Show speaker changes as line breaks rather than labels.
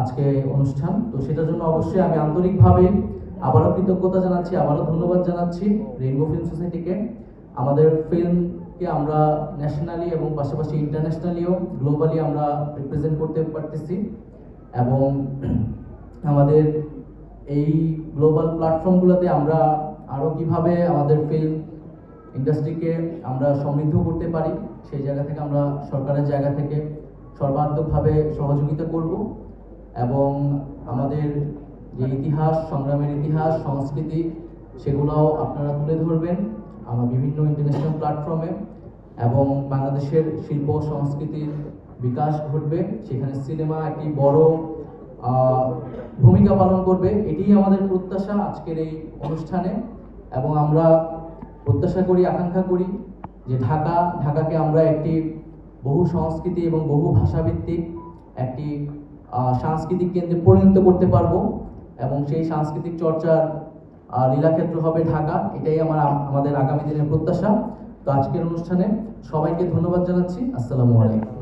আজকে অনুষ্ঠান। তো সেটার জন্য অবশ্যই আমি আন্তরিকভাবে আবারও কৃতজ্ঞতা জানাচ্ছি, আবারও ধন্যবাদ জানাচ্ছি রেইনবো ফিল্ম সোসাইটিকে আমাদের ফিল্মকে আমরা ন্যাশনালি এবং পাশাপাশি ইন্টারন্যাশনালিও গ্লোবালি আমরা রিপ্রেজেন্ট করতে পারতেছি এবং আমাদের এই গ্লোবাল প্ল্যাটফর্মগুলোতে আমরা আরও কীভাবে আমাদের ফিল্ম ইন্ডাস্ট্রিকে আমরা সমৃদ্ধ করতে পারি, সেই জায়গা থেকে আমরা সরকারের জায়গা থেকে সর্বাত্মকভাবে সহযোগিতা করব এবং আমাদের যে ইতিহাস, সংগ্রামের ইতিহাস, সংস্কৃতি, সেগুলোও আপনারা তুলে ধরবেন আমার বিভিন্ন ইন্টারন্যাশনাল প্ল্যাটফর্মে এবং বাংলাদেশের শিল্প সংস্কৃতির বিকাশ ঘটবে। সেখানে সিনেমা একটি বড় ভূমিকা পালন করবে। এটিই আমাদের প্রত্যাশা আজকের এই অনুষ্ঠানে এবং আমরা প্রত্যাশা করি, আকাঙ্ক্ষা করি যে ঢাকা, ঢাকাকে আমরা একটি বহু সংস্কৃতি এবং বহু ভাষাভিত্তিক একটি সাংস্কৃতিক কেন্দ্রে পরিণত করতে পারব এবং সেই সাংস্কৃতিক চর্চার লীলাক্ষেত্র হবে ঢাকা। এটাই আমার আমাদের আগামী দিনের প্রত্যাশা। তো আজকের অনুষ্ঠানে সবাইকে ধন্যবাদ জানাচ্ছি। আসসালামু আলাইকুম।